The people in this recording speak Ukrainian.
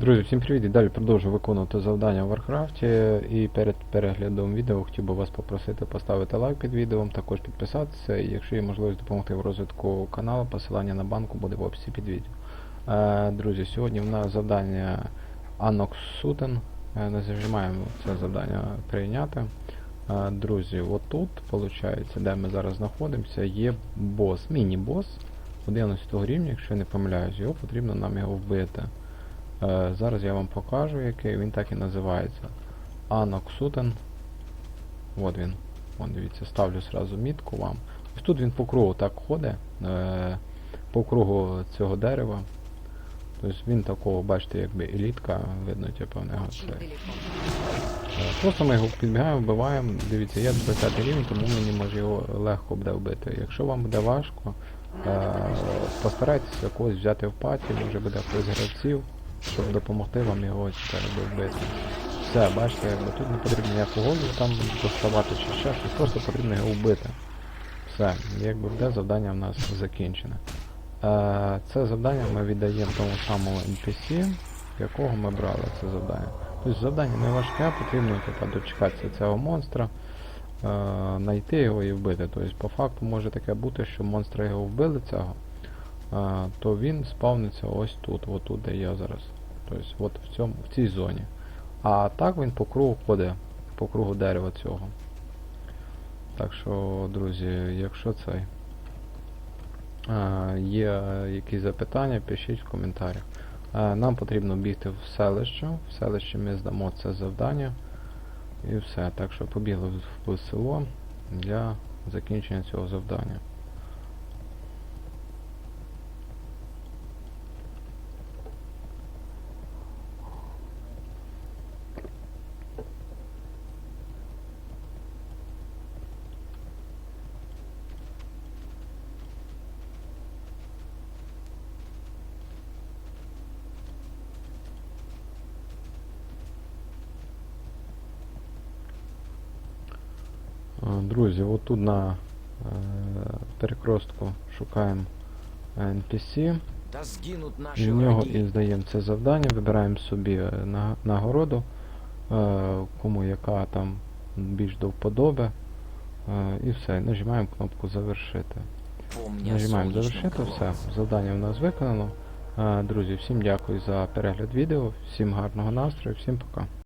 Друзі, всім привіт! І далі продовжую виконувати завдання в Варкрафті. І перед переглядом відео хотів би вас попросити поставити лайк під відео, також підписатися. І якщо є можливість допомогти в розвитку каналу, посилання на банку буде в описі під відео. Е, друзі, сьогодні в нас завдання Anox Suten. Е, нажимаємо це завдання прийняти. Е, друзі, отут, виходить, де ми зараз знаходимося, є бос, міні-бос 11 рівня, якщо я не помиляюсь, його потрібно нам його вбити. Е, зараз я вам покажу, який він так і називається. Аноксутен. От він. Вон дивіться, ставлю сразу мітку вам. Ось тут він по кругу так ходить. Е, по кругу цього дерева. Тобто він такого, бачите, якби елітка, видно, типу, в нього це. Просто ми його підбігаємо, вбиваємо. Дивіться, я 20 рівень, тому мені може його легко буде вбити. Якщо вам буде важко, е, постарайтеся когось взяти в паті, може буде хтось гравців, щоб допомогти вам його тепер вбити. Все, бачите, якби тут не потрібно ніяку голову там доставати чи ще щось, просто потрібно його вбити. Все, якби буде завдання в нас закінчене. Е, це завдання ми віддаємо тому самому NPC, якого ми брали це завдання. Тобто завдання не важке, потрібно типу, дочекатися цього монстра, е, знайти його і вбити. Тобто, по факту може таке бути, що монстра його вбили цього, то він спавниться ось тут, отут, де я зараз. Тобто, от в, цьому, в цій зоні. А так він по кругу ходить, по кругу дерева цього. Так що, друзі, якщо цей є якісь запитання, пишіть в коментарях. Нам потрібно бігти в селище. В селищі ми здамо це завдання. І все. Так що побігли в село для закінчення цього завдання. Друзі, отут на е, перекростку шукаємо NPC. І в нього і здаємо це завдання, вибираємо собі е, на- нагороду, е, кому яка там більш до вподоби. Е, І все, нажимаємо кнопку завершити. Нажимаємо завершити, все, завдання у нас виконано. Друзі, всім дякую за перегляд відео, всім гарного настрою, всім пока.